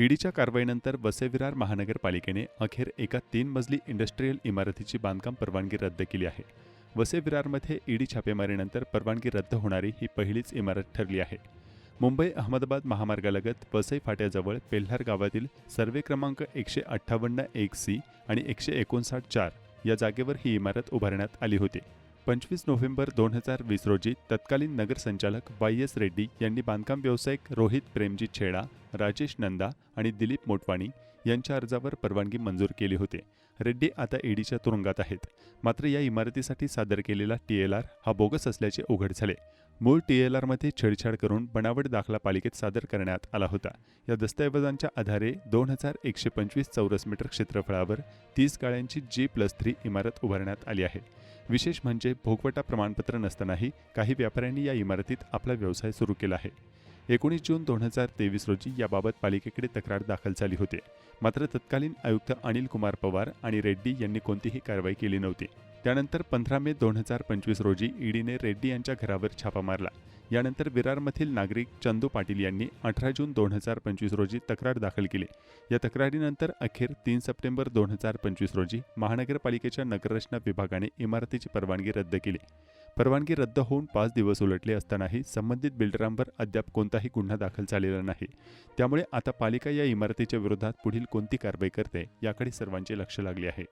ईडीच्या कारवाईनंतर वसेविरार महानगरपालिकेने अखेर एका तीन मजली इंडस्ट्रीयल इमारतीची बांधकाम परवानगी रद्द केली आहे. वसेविरारमध्ये ईडी छापेमारीनंतर परवानगी रद्द होणारी ही पहिलीच इमारत ठरली आहे. मुंबई अहमदाबाद महामार्गालगत वसई फाट्याजवळ पेल्हार गावातील सर्वे क्रमांक एकशे अठ्ठावन्न एक सी आणि एकशे एकोणसाठ चार या जागेवर ही इमारत उभारण्यात आली होती. पंचवीस नोव्हेंबर दोन हजार वीस रोजी तत्कालीन नगरसंचालक वाय एस रेड्डी यांनी बांधकाम व्यावसायिक रोहित प्रेमजी छेडा राजेश नंदा आणि दिलीप मोटवाणी यांच्या अर्जावर परवानगी मंजूर केली होती. रेड्डी आता ईडीच्या तुरुंगात आहेत. मात्र या इमारतीसाठी सादर केलेला टी एल आर हा बोगस असल्याचे उघड झाले. मूळ टी एल आरमध्ये छेडछाड करून बनावट दाखला पालिकेत सादर करण्यात आला होता. या दस्तऐवजांच्या आधारे दोन हजार एकशे पंचवीस चौरस मीटर क्षेत्रफळावर तीस गाळ्यांची जी प्लस थ्री इमारत उभारण्यात आली आहे. विशेष म्हणजे भोगवटा प्रमाणपत्र नसतानाही काही व्यापाऱ्यांनी या इमारतीत आपला व्यवसाय सुरू केला आहे. एकोणीस जून दोन हजार तेवीस रोजी याबाबत पालिकेकडे तक्रार दाखल झाली होती. मात्र तत्कालीन आयुक्त अनिल कुमार पवार आणि रेड्डी यांनी कोणतीही कारवाई केली नव्हती. त्यानंतर पंधरा मे दोन हजार पंचवीस रोजी ईडीने रेड्डी यांच्या घरावर छापा मारला. यानंतर विरारमधील नागरिक चंदू पाटील यांनी अठरा जून दोन हजार पंचवीस रोजी तक्रार दाखल केली. या तक्रारीनंतर अखेर तीन सप्टेंबर दोन हजार पंचवीस रोजी महानगरपालिकेच्या नगररचना विभागाने इमारतीची परवानगी रद्द केली. परवानगी रद्द होऊन पाच दिवस उलटले असतानाही संबंधित बिल्डरांवर अद्याप कोणताही गुन्हा दाखल झालेला नाही. त्यामुळे आता पालिका या इमारतीच्या विरोधात पुढील कोणती कारवाई करते याकडे सर्वांचे लक्ष लागले आहे.